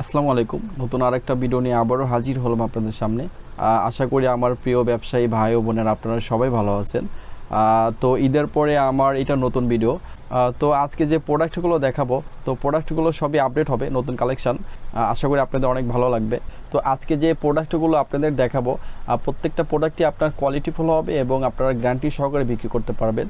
আসসালামু আলাইকুম। নতুন আরেকটা ভিডিও নিয়ে আবারও হাজির হলাম আপনাদের সামনে। আশা করি আমার প্রিয় ব্যবসায়ী ভাই ও বোনেরা আপনারা সবাই ভালো আছেন। তো ঈদের পরে আমার এটা নতুন ভিডিও তো আজকে যে প্রোডাক্টগুলো দেখাবো, তো প্রোডাক্টগুলো সবই আপডেট হবে, নতুন কালেকশন আশা করি আপনাদের অনেক ভালো লাগবে। তো আজকে যে প্রোডাক্টগুলো আপনাদের দেখাবো প্রত্যেকটা প্রোডাক্টই আপনার কোয়ালিটিফুল হবে এবং আপনারা গ্যারান্টি সহকারে বিক্রি করতে পারবেন।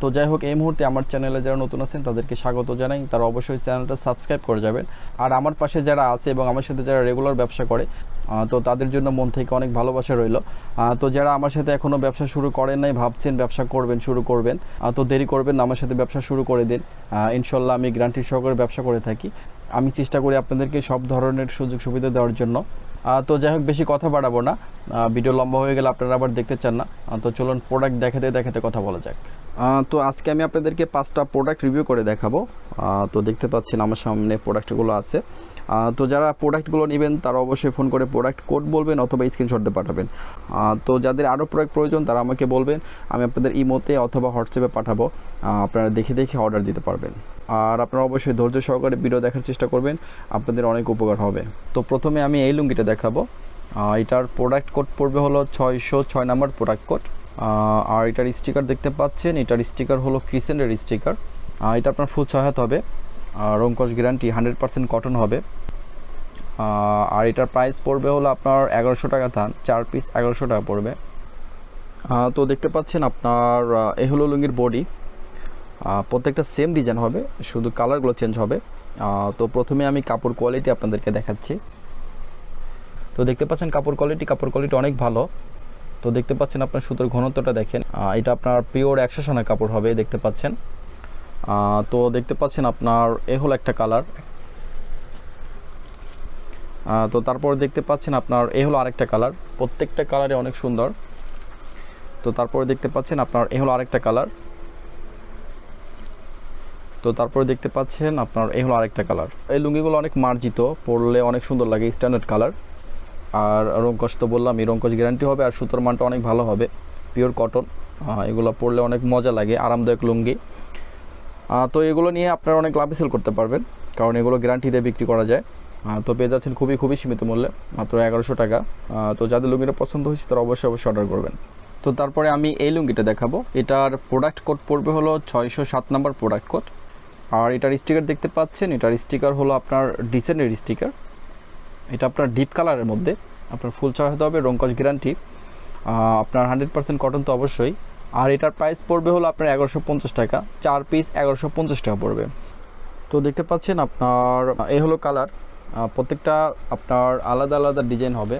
তো যাই হোক এই মুহূর্তে আমার চ্যানেলে যারা নতুন আছেন, তাদেরকে স্বাগত জানাই। তারা অবশ্যই চ্যানেলটা সাবস্ক্রাইব করে যাবেন। আর আমার পাশে যারা আছে এবং আমার সাথে যারা রেগুলার ব্যবসা করে তো তাদের জন্য মন থেকে অনেক ভালোবাসা রইল। তো যারা আমার সাথে এখনও ব্যবসা শুরু করেন নাই, ভাবছেন ব্যবসা করবেন, শুরু করবেন তো দেরি করবেন আমার সাথে ব্যবসা শুরু করে দিন। ইনশাল্লাহ আমি গ্যারান্টি সহকারে ব্যবসা করে থাকি। আমি চেষ্টা করি আপনাদেরকে সব ধরনের সুযোগ সুবিধা দেওয়ার জন্য। তো যাই হোক বেশি কথা বাড়াবো না। ভিডিও লম্বা হয়ে গেলে আপনারা আবার দেখতে চান না। তো চলুন প্রোডাক্ট দেখাতে দেখাতে কথা বলা যাক। তো আজকে আমি আপনাদেরকে পাঁচটা প্রোডাক্ট রিভিউ করে দেখাবো। তো দেখতে পাচ্ছেন আমার সামনে প্রোডাক্টগুলো আছে। তো যারা প্রোডাক্টগুলো নেবেন, তারা অবশ্যই ফোন করে প্রোডাক্ট কোড বলবেন অথবা স্ক্রিনশট দিয়ে পাঠাবেন। তো যাদের আরও প্রোডাক্ট প্রয়োজন, তারা আমাকে বলবেন, আমি আপনাদের ইমোতে অথবা হোয়াটসঅ্যাপে পাঠাবো। আপনারা দেখে দেখে অর্ডার দিতে পারবেন। আর আপনারা অবশ্যই ধৈর্য সহকারে ভিডিও দেখার চেষ্টা করবেন, আপনাদের অনেক উপকার হবে। তো প্রথমে আমি এই লুঙ্গিটা দেখাবো। এটার প্রোডাক্ট কোড পড়বে হলো ছয়শো ছয় নাম্বার প্রোডাক্ট কোড আর এটার স্টিকার দেখতে পাচ্ছেন, এটার স্টিকার হলো ক্রিসেন্টের স্টিকার এটা আপনার ফুল ছয় হাত হবে রংকশ গ্যারান্টি হান্ড্রেড পার্সেন্ট কটন হবে। আর এটার প্রাইস পড়বে হলো আপনার এগারোশো টাকা থান চার পিস এগারোশো টাকা পড়বে। তো দেখতে পাচ্ছেন আপনার এ হলো লুঙ্গির বডি প্রত্যেকটা সেম ডিজাইন হবে, শুধু কালারগুলো চেঞ্জ হবে। তো প্রথমে আমি কাপড় কোয়ালিটি আপনাদেরকে দেখাচ্ছি। তো দেখতে পাচ্ছেন কাপড় কোয়ালিটি কাপড় কোয়ালিটি অনেক ভালো। তো দেখতে পাচ্ছেন আপনার সুতোর ঘনত্বটা দেখেন। এটা আপনার পিওর একশো সোনা কাপড় হবে, দেখতে পাচ্ছেন। তো দেখতে পাচ্ছেন আপনার এ হলো একটা কালার। তো তারপর দেখতে পাচ্ছেন আপনার এ হলো আরেকটা কালার। প্রত্যেকটা কালারে অনেক সুন্দর। তো তারপরে দেখতে পাচ্ছেন আপনার এ হলো আরেকটা কালার। তো তারপরে দেখতে পাচ্ছেন আপনার এ হলো আরেকটা কালার। এই লুঙ্গিগুলো অনেক মার্জিত, পরলে অনেক সুন্দর লাগে স্ট্যান্ডার্ড কালার। আর রঙ্কশ তো বললাম, এই রঙ্কশ গ্যারান্টি হবে আর সুতোর মানটা অনেক ভালো হবে পিওর কটন এগুলো পরলে অনেক মজা লাগে, আরামদায়ক লুঙ্গি। তো এগুলো নিয়ে আপনারা অনেক লাভে সেল করতে পারবেন, কারণ এগুলো গ্যারান্টি দিয়ে বিক্রি করা যায়। তো পেয়ে যাচ্ছেন খুবই খুবই সীমিত মূল্যে, মাত্র এগারোশো টাকা। তো যাদের লুঙ্গিটা পছন্দ হয়েছে তারা অবশ্যই অবশ্যই অর্ডার করবেন। তো তারপরে আমি এই লুঙ্গিটা দেখাবো। এটার প্রোডাক্ট কোড পড়বে হলো ছয়শো সাত নাম্বার প্রোডাক্ট কোড আর এটার স্টিকার দেখতে পাচ্ছেন, এটার স্টিকার হলো আপনার ডিসেন্টের স্টিকার এটা আপনার ডিপ কালারের মধ্যে। আপনার ফুল ছয় হতে হবে রঙ্কশ গ্যারান্টি আপনার হান্ড্রেড পার্সেন্ট কটন তো অবশ্যই। আর এটার প্রাইস পড়বে হলো আপনার এগারোশো পঞ্চাশ টাকা। চার পিস এগারোশো পঞ্চাশ টাকা পড়বে। তো দেখতে পাচ্ছেন আপনার এই হলো কালার প্রত্যেকটা আপনার আলাদা আলাদা ডিজাইন হবে।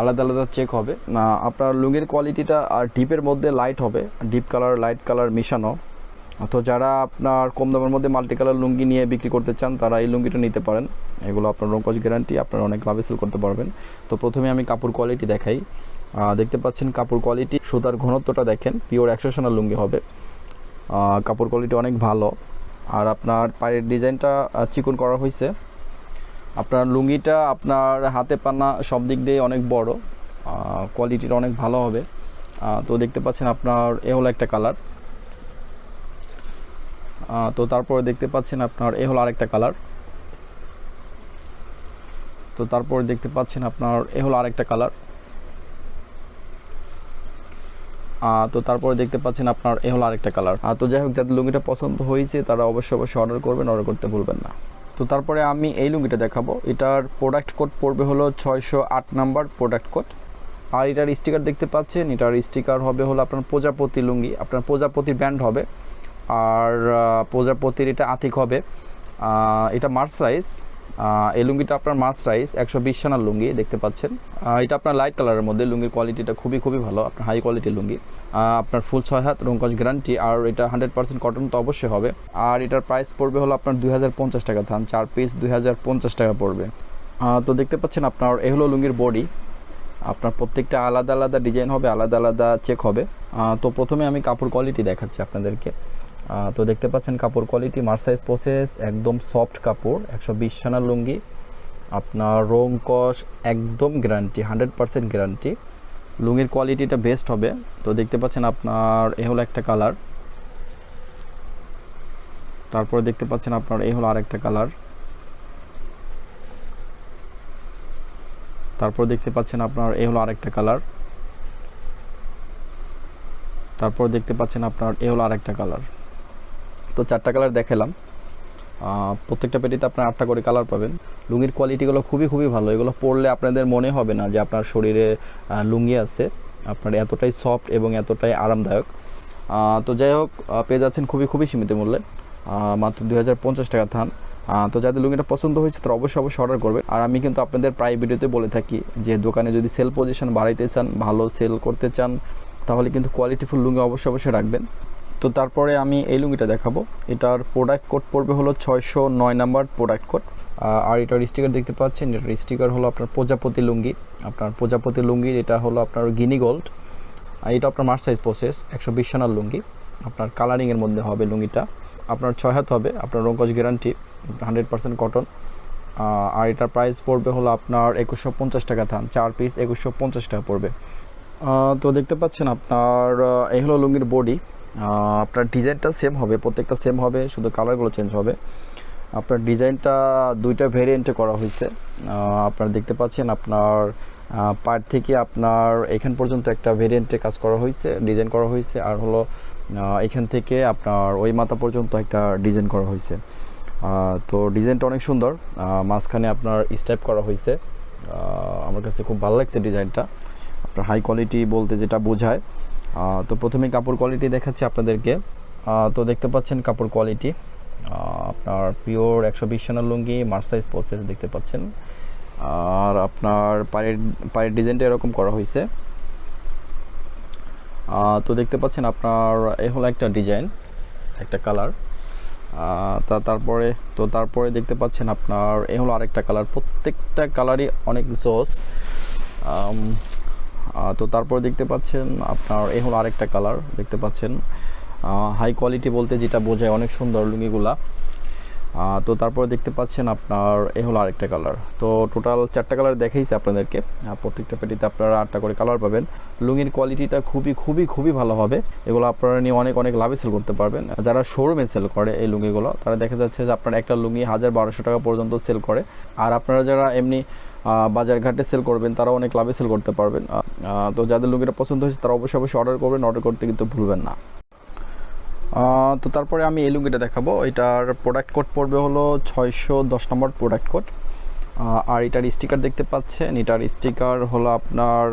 আলাদা আলাদা চেক হবে। আপনার লুঙ্গির কোয়ালিটিটা আর ডিপের মধ্যে লাইট হবে। ডিপ কালার লাইট কালার মিশানো। তো যারা আপনার কম দামের মধ্যে মাল্টি কালার লুঙ্গি নিয়ে বিক্রি করতে চান, তারা এই লুঙ্গিটা নিতে পারেন। এগুলো আপনার রঙ্কজ গ্যারান্টি আপনারা অনেক লাভে সেল করতে পারবেন। তো প্রথমে আমি কাপড় কোয়ালিটি দেখাই। দেখতে পাচ্ছেন কাপড় কোয়ালিটি সুতার ঘনত্বটা দেখেন পিওর একশো সোনার লুঙ্গি হবে। কাপড় কোয়ালিটি অনেক ভালো। আর আপনার পায়ের ডিজাইনটা চিকন করা হয়েছে আপনার লুঙ্গিটা আপনার হাতে পানা সব দিক দিয়ে অনেক বড়। কোয়ালিটিটা অনেক ভালো হবে। তো দেখতে পাচ্ছেন আপনার এ হলো একটা কালার তো তারপরে দেখতে পাচ্ছেন আপনার, এ হলো আরেকটা কালার তো তারপরে দেখতে পাচ্ছেন আপনার, এ হলো আরেকটা কালার তো তারপরে দেখতে পাচ্ছেন আপনার, এ হলো আরেকটা কালার তো যাই হোক, যাদের লুঙ্গিটা পছন্দ হয়েছে, তারা অবশ্যই অবশ্যই অর্ডার করবেন অর্ডার করতে ভুলবেন না। তো তারপরে আমি এই লুঙ্গিটা দেখাবো। এটার প্রোডাক্ট কোড পড়বে হলো ছয়শো আট নাম্বার প্রোডাক্ট কোড আর এটার স্টিকার দেখতে পাচ্ছেন, এটার স্টিকার হবে হলো আপনার প্রজাপতি লুঙ্গি। আপনার প্রজাপতি ব্র্যান্ড হবে। আর প্রজাপতির এটা আতিক হবে। এটা মার্চ সাইজ এই লুঙ্গিটা আপনার মার্চ সাইজ একশো বিশ সানার লুঙ্গি দেখতে পাচ্ছেন। এটা আপনার লাইট কালারের মধ্যে, লুঙ্গির কোয়ালিটিটা খুবই খুবই ভালো, আপনার হাই কোয়ালিটির লুঙ্গি। আপনার ফুল ছয় হাত রঙ্কজ গ্যারান্টি, আর এটা হান্ড্রেড পার্সেন্ট কটন তো অবশ্যই হবে। আর এটার প্রাইস পড়বে হলো আপনার দুই হাজার পঞ্চাশ টাকা ধান চার পিস দুই হাজার পঞ্চাশ টাকা পড়বে। তো দেখতে পাচ্ছেন আপনার, এ হলো লুঙ্গির বডি। আপনার প্রত্যেকটা আলাদা আলাদা ডিজাইন হবে, আলাদা আলাদা চেক হবে। তো প্রথমে আমি কাপড় কোয়ালিটি দেখাচ্ছি আপনাদেরকে। তো দেখতে পাচ্ছেন কাপড় কোয়ালিটি মার্সাইজ প্রসেস একদম সফট কাপড়, একশো বিশ সানার লুঙ্গি। আপনার রং কস, একদম গ্যারান্টি হান্ড্রেড পার্সেন্ট গ্যারান্টি লুঙ্গির কোয়ালিটিটা বেস্ট হবে। তো দেখতে পাচ্ছেন আপনার এ হলো একটা কালার তারপরে দেখতে পাচ্ছেন আপনার এই হলো আরেকটা কালার তারপর দেখতে পাচ্ছেন আপনার এই হলো আরেকটা কালার তারপর দেখতে পাচ্ছেন আপনার এ হলো আরেকটা কালার তো চারটা কালার দেখালাম। প্রত্যেকটা পেটিতে আপনার আটটা করে কালার পাবেন। লুঙ্গির কোয়ালিটিগুলো খুবই খুবই ভালো। এগুলো পরলে আপনাদের মনে হবে না যে আপনার শরীরে লুঙ্গি আছে। আপনার এতটাই সফট এবং এতটাই আরামদায়ক। তো যাই হোক পেয়ে যাচ্ছেন খুবই খুবই সীমিত মূল্যে। মাত্র দুই হাজার পঞ্চাশ টাকা থান। তো যাদের লুঙ্গিটা পছন্দ হয়েছে, তারা অবশ্যই অবশ্যই অর্ডার করবে আর আমি কিন্তু আপনাদের প্রায় ভিডিওতে বলে থাকি যে, দোকানে যদি সেল পজিশন বাড়াইতে চান, ভালো সেল করতে চান, তাহলে কিন্তু কোয়ালিটিফুল লুঙ্গি অবশ্যই অবশ্যই রাখবেন। তো তারপরে আমি এই লুঙ্গিটা দেখাবো। এটার প্রোডাক্ট কোড পড়বে হলো ছয়শো নয় নাম্বার প্রোডাক্ট কোড আর এটার স্টিকার দেখতে পাচ্ছেন, এটার স্টিকার হলো আপনার প্রজাপতি লুঙ্গি। আপনার প্রজাপতি লুঙ্গির এটা হলো আপনার গিনি গোল্ড এটা আপনার মার্চ সাইজ প্রসেস একশো বিশ সানার লুঙ্গি। আপনার কালারিংয়ের মধ্যে হবে লুঙ্গিটা। আপনার ছয় হাত হবে, আপনার রঙ্কজ গ্যারান্টি হান্ড্রেড পার্সেন্ট কটন আর এটার প্রাইস পড়বে হলো আপনার একুশশো পঞ্চাশ টাকা থান, চার পিস একুশশো পঞ্চাশ টাকা পড়বে। তো দেখতে পাচ্ছেন আপনার এই হলো লুঙ্গির বডি আপনার ডিজাইনটা সেম হবে, প্রত্যেকটা সেম হবে, শুধু কালারগুলো চেঞ্জ হবে। আপনার ডিজাইনটা দুইটা ভেরিয়েন্টে করা হয়েছে। আপনারা দেখতে পাচ্ছেন আপনার পার্ট থেকে আপনার এখান পর্যন্ত একটা ভেরিয়েন্টে কাজ করা হয়েছে ডিজাইন করা হয়েছে, আর হলো এখান থেকে আপনার ওই মাথা পর্যন্ত একটা ডিজাইন করা হয়েছে। তো ডিজাইনটা অনেক সুন্দর। মাঝখানে আপনার স্টেপ করা হয়েছে। আমার কাছে খুব ভালো লাগছে ডিজাইনটা। আপনার হাই কোয়ালিটি বলতে যেটা বোঝায়। তো প্রথমে কাপড় কোয়ালিটি দেখাচ্ছি আপনাদেরকে। তো দেখতে পাচ্ছেন কাপড় কোয়ালিটি আপনার পিওর একশো বিশ সানার লুঙ্গি মার্সাইজ প্রসেস দেখতে পাচ্ছেন। আর আপনার পায়ের পায়ের ডিজাইনটা এরকম করা হয়েছে। তো দেখতে পাচ্ছেন আপনার, এ হলো একটা ডিজাইন একটা কালার তা তারপরে, তো তারপরে দেখতে পাচ্ছেন আপনার, এ হলো আরেকটা কালার প্রত্যেকটা কালারই অনেক জোস তো তারপরে দেখতে পাচ্ছেন আপনার এ হলো আরেকটা কালার দেখতে পাচ্ছেন। হাই কোয়ালিটি বলতে যেটা বোঝায় অনেক সুন্দর লুঙ্গিগুলা। তো তারপরে দেখতে পাচ্ছেন আপনার এ হলো আরেকটা কালার তো টোটাল চারটা কালার দেখাইছি আপনাদেরকে। প্রত্যেকটা পেটিতে আপনারা আটটা করে কালার পাবেন। লুঙ্গির কোয়ালিটিটা খুবই খুবই খুবই ভালো হবে। এগুলো আপনারা নিয়ে অনেক অনেক লাভে সেল করতে পারবেন। যারা শোরুমে সেল করে এই লুঙ্গিগুলো তারা দেখা যাচ্ছে যে আপনার একটা লুঙ্গি হাজার বারোশো টাকা পর্যন্ত সেল করে। আর আপনারা যারা এমনি আহ, বাজারঘাটে সেল করবেন তারা অনেক লাভে সেল করতে পারবেন। তো যাদের লুঙ্গিটা পছন্দ হয়েছে তারা অবশ্যই অবশ্যই অর্ডার করবেন। অর্ডার করতে কিন্তু ভুলবেন না। তো তারপরে আমি এই লুঙ্গিটা দেখাবো। এটার প্রোডাক্ট কোড পড়বে হলো ছয়শো দশ নম্বর প্রোডাক্ট কোড আর এটার স্টিকার দেখতে পাচ্ছেন। এটার স্টিকার হলো আপনার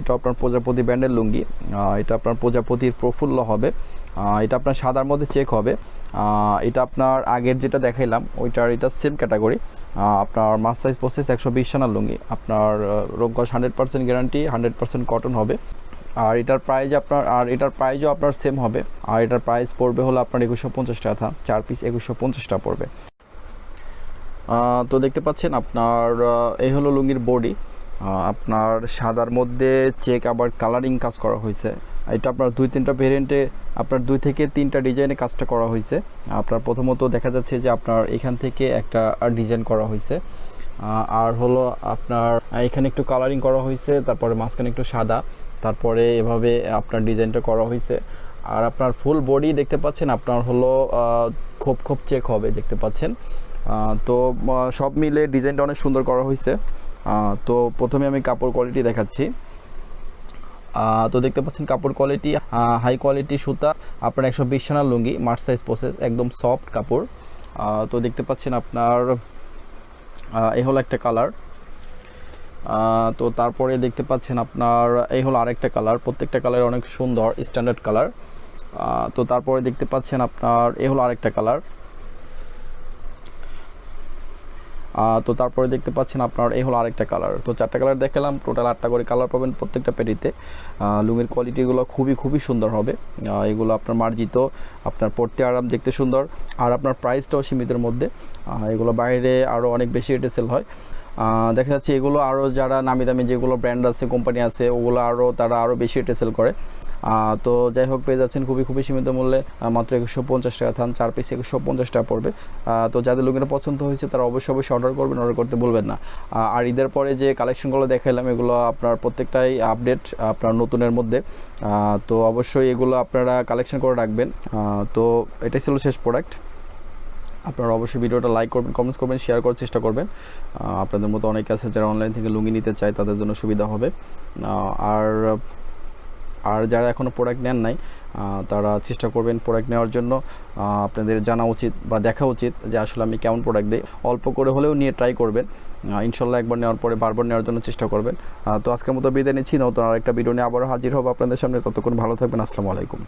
এটা আপনার প্রজাপতি ব্র্যান্ডের লুঙ্গি। এটা আপনার প্রজাপতির প্রফুল্ল হবে। এটা আপনার সাদার মধ্যে চেক হবে। এটা আপনার আগের যেটা দেখাইলাম, ওইটার এটা সেম ক্যাটাগরি আপনার মাস সাইজ প্রসেস একশো বিশ সানার লুঙ্গি। আপনার রোগগজ hundred percent guarantee hundred percent cotton হবে। আর এটার প্রাইস আপনার, আর এটার প্রাইসও আপনার সেম হবে। আর এটার প্রাইস পড়বে হলো আপনার একুশশো পঞ্চাশ টাকা। চার পিস একুশশো পঞ্চাশ টাকা পড়বে। তো দেখতে পাচ্ছেন আপনার এই হলো লুঙ্গির বডি আপনার সাদার মধ্যে চেক আবার কালারিং কাজ করা হয়েছে। এটা আপনার দুই তিনটা ভেরিয়েন্টে আপনার দুই থেকে তিনটা ডিজাইনে কাজটা করা হয়েছে। আপনার প্রথমত দেখা যাচ্ছে যে আপনার এখান থেকে একটা ডিজাইন করা হয়েছে। আর হলো আপনার এখানে একটু কালারিং করা হয়েছে, তারপরে মাঝখানে একটু সাদা, তারপরে এভাবে আপনার ডিজাইনটা করা হয়েছে। আর আপনার ফুল বডি দেখতে পাচ্ছেন, আপনার হলো খোপ খোপ চেক হবে, দেখতে পাচ্ছেন। তো সব মিলে ডিজাইনটা অনেক সুন্দর করা হয়েছে। তো প্রথমে আমি কাপড় কোয়ালিটি দেখাচ্ছি। তো দেখতে পাচ্ছেন কাপড় কোয়ালিটি হাই কোয়ালিটি সুতা, আপনার একশো বিশ সানার লুঙ্গি মার্চ সাইজ প্রসেস একদম সফট কাপড়। তো দেখতে পাচ্ছেন আপনার এই হলো একটা কালার তো তারপরে দেখতে পাচ্ছেন আপনার এই হলো আরেকটা কালার প্রত্যেকটা কালার অনেক সুন্দর স্ট্যান্ডার্ড কালার তো তারপরে দেখতে পাচ্ছেন আপনার এ হলো আরেকটা কালার তো তারপরে দেখতে পাচ্ছেন আপনার এই হলো আরেকটা কালার তো চারটা কালার দেখালাম টোটাল আটটা করে কালার পাবেন প্রত্যেকটা পেটিতে। লুঙের কোয়ালিটিগুলো খুবই খুবই সুন্দর হবে। এগুলো আপনার মার্জিত, আপনার পড়তে আরাম, দেখতে সুন্দর। আর আপনার প্রাইসটাও সীমিতের মধ্যে। এগুলো বাইরে আরও অনেক বেশি রেটে সেল হয়। দেখা যাচ্ছে এগুলো আরও যারা নামি দামি যেগুলো ব্র্যান্ড আছে কোম্পানি আছে, ওগুলো আরও তারা আরও বেশি রেটে সেল করে। তো যাই হোক, পেয়ে যাচ্ছেন খুবই খুবই সীমিত মূল্যে মাত্র একুশশো পঞ্চাশ টাকা থান, চার পিস একুশশো পঞ্চাশ টাকা পড়বে। তো যাদের লোকেরা পছন্দ হয়েছে, তারা অবশ্যই অবশ্যই অর্ডার করবেন অর্ডার করতে ভুলবেন না। আর ঈদের পরে যে কালেকশনগুলো দেখাইলাম, এগুলো আপনার প্রত্যেকটাই আপডেট আপনার নতুনের মধ্যে। তো অবশ্যই এগুলো আপনারা কালেকশন করে রাখবেন। তো এটাই ছিল শেষ প্রোডাক্ট আপনারা অবশ্যই ভিডিওটা লাইক করবেন কমেন্টস করবেন শেয়ার করার চেষ্টা করবেন। আপনাদের মতো অনেক আছে যারা অনলাইন থেকে লুঙ্গি নিতে চায়, তাদের জন্য সুবিধা হবে। আর আর যারা এখনও প্রোডাক্ট নেন নাই তারা চেষ্টা করবেন প্রোডাক্ট নেওয়ার জন্য। আপনাদের জানা উচিত বা দেখা উচিত যে আসলে আমি কেমন প্রোডাক্ট দিই। অল্প করে হলেও নিয়ে ট্রাই করবেন। ইনশাল্লাহ একবার নেওয়ার পরে বারবার নেওয়ার জন্য চেষ্টা করবেন। তো আজকের মতো বিদায় নিচ্ছি। নতুন আরেকটা ভিডিও নিয়ে আবারও হাজির হব আপনাদের সামনে। ততক্ষণ ভালো থাকবেন। আসসালামু আলাইকুম।